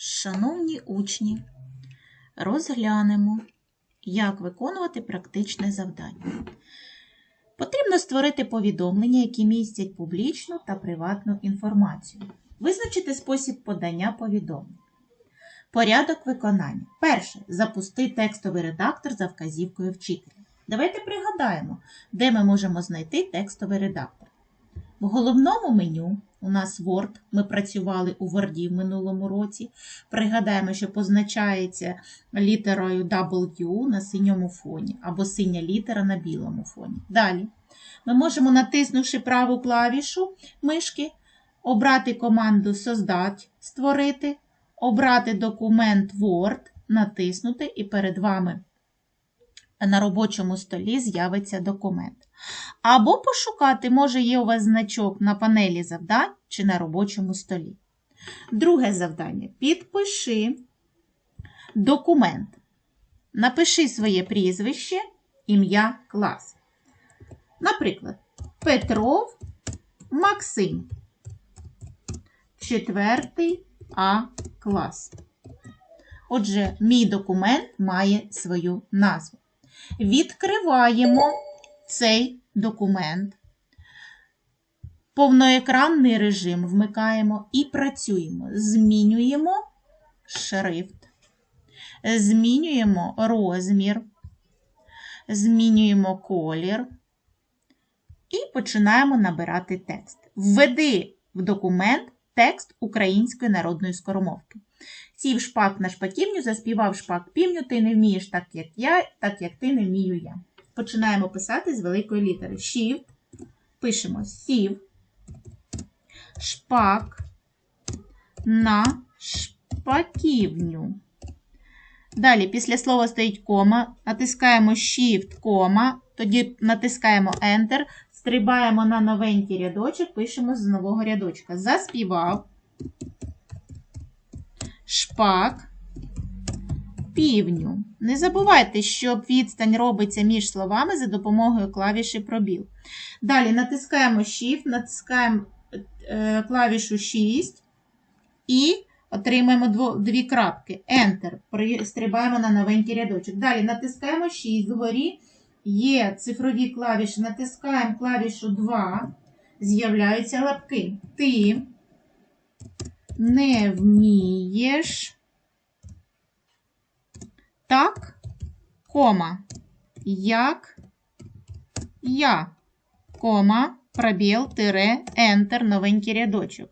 Шановні учні, розглянемо, як виконувати практичне завдання. Потрібно створити повідомлення, які містять публічну та приватну інформацію. Визначити спосіб подання повідомлень. Порядок виконання. Перше. Запусти текстовий редактор за вказівкою вчителя. Давайте пригадаємо, де ми можемо знайти текстовий редактор. В головному меню у нас Word, ми працювали у Word в минулому році. Пригадаємо, що позначається літерою W на синьому фоні, або синя літера на білому фоні. Далі ми можемо, натиснувши праву клавішу мишки, обрати команду Создать, створити, обрати документ Word, натиснути, і перед вами на робочому столі з'явиться документ. Або пошукати, може, є у вас значок на панелі завдань чи на робочому столі. Друге завдання. Підпиши документ. Напиши своє прізвище, ім'я, клас. Наприклад, Петров Максим. Четвертий А клас. Отже, мій документ має свою назву. Відкриваємо цей документ. Повноекранний режим вмикаємо і працюємо. Змінюємо шрифт, змінюємо розмір, змінюємо колір і починаємо набирати текст. Введи в документ текст української народної скоромовки. Сів шпак на шпаківню, заспівав шпак півню, ти не вмієш так, як я, так як ти не вмію я. Починаємо писати з великої літери. Shift. Пишемо сів, шпак на шпаківню. Далі, після слова стоїть кома, натискаємо Shift, кома, тоді натискаємо Enter, стрибаємо на новенький рядочок, пишемо з нового рядочка. Заспівав шпак півню. Не забувайте, що відстань робиться між словами за допомогою клавіші пробіл. Далі натискаємо Shift, натискаємо е, клавішу 6 і отримаємо дві крапки. Enter. Стрибаємо на новенький рядочок. Далі натискаємо 6 вгорі. Є цифрові клавіші, натискаємо клавішу 2, з'являються лапки. Ти не вмієш. Так, кома, як? Я, кома, пробіл, тире, ентер, новенький рядочок.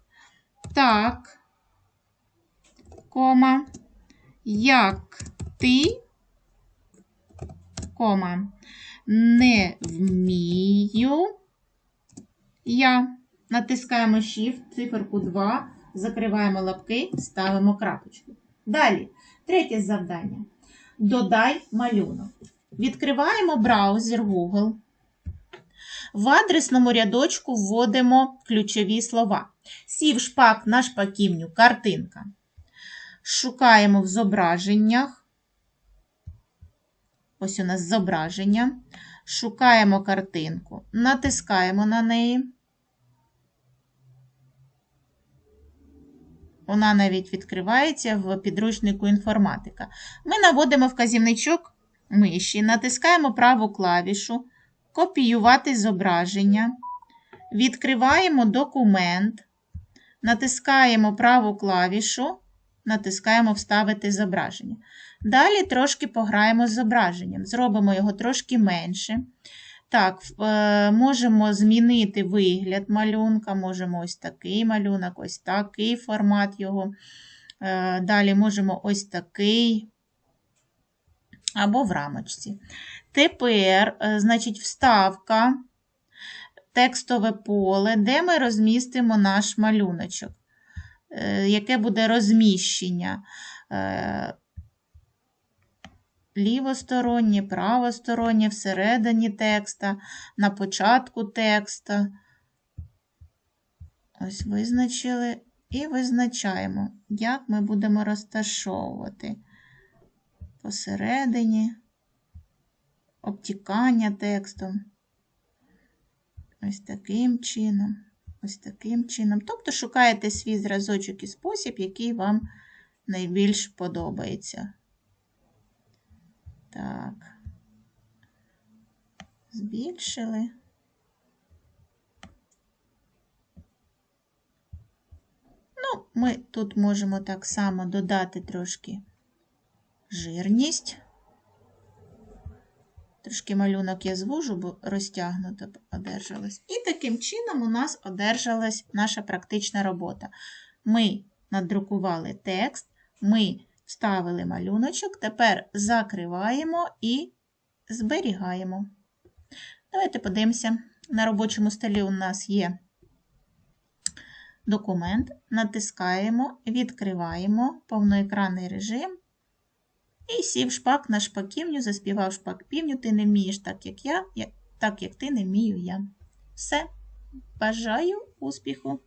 Так, кома, як ти, кома, не вмію. Я. Натискаємо Shift, циферку 2, закриваємо лапки, ставимо крапочку. Далі, третє завдання. Додай малюнок. Відкриваємо браузер Google. В адресному рядочку вводимо ключові слова. Сів шпак на шпаківню, картинка. Шукаємо в зображеннях. Ось у нас зображення. Шукаємо картинку, натискаємо на неї. Вона навіть відкривається в підручнику інформатика. Ми наводимо вказівничок миші, натискаємо праву клавішу, копіювати зображення, відкриваємо документ, натискаємо праву клавішу, натискаємо Вставити зображення. Далі трошки пограємо з зображенням, зробимо його трошки менше. Так, е, можемо змінити вигляд малюнка, можемо ось такий малюнок, ось такий формат його. Е, далі можемо ось такий або в рамочці. Тепер, е, значить, вставка, текстове поле, де ми розмістимо наш малюночок, яке буде розміщення лівостороннє, правостороннє, всередині текста, на початку текста. Ось визначили і визначаємо, як ми будемо розташовувати посередині, обтікання текстом. Ось таким чином, ось таким чином. Тобто шукаєте свій зразочок і спосіб, який вам найбільш подобається. Так. Збільшили. Ну, ми тут можемо так само додати трошки жирність. Трошки малюнок я звужу, бо розтягнуто одержалось. І таким чином у нас одержалась наша практична робота. Ми надрукували текст, ми вставили малюночок, тепер закриваємо і зберігаємо. Давайте подивимося. На робочому столі у нас є документ, натискаємо, відкриваємо повноекранний режим. І сів шпак на шпаківню, заспівав шпак півню. Ти не вмієш так, як я, так як ти не вмію я. Все. Бажаю успіху!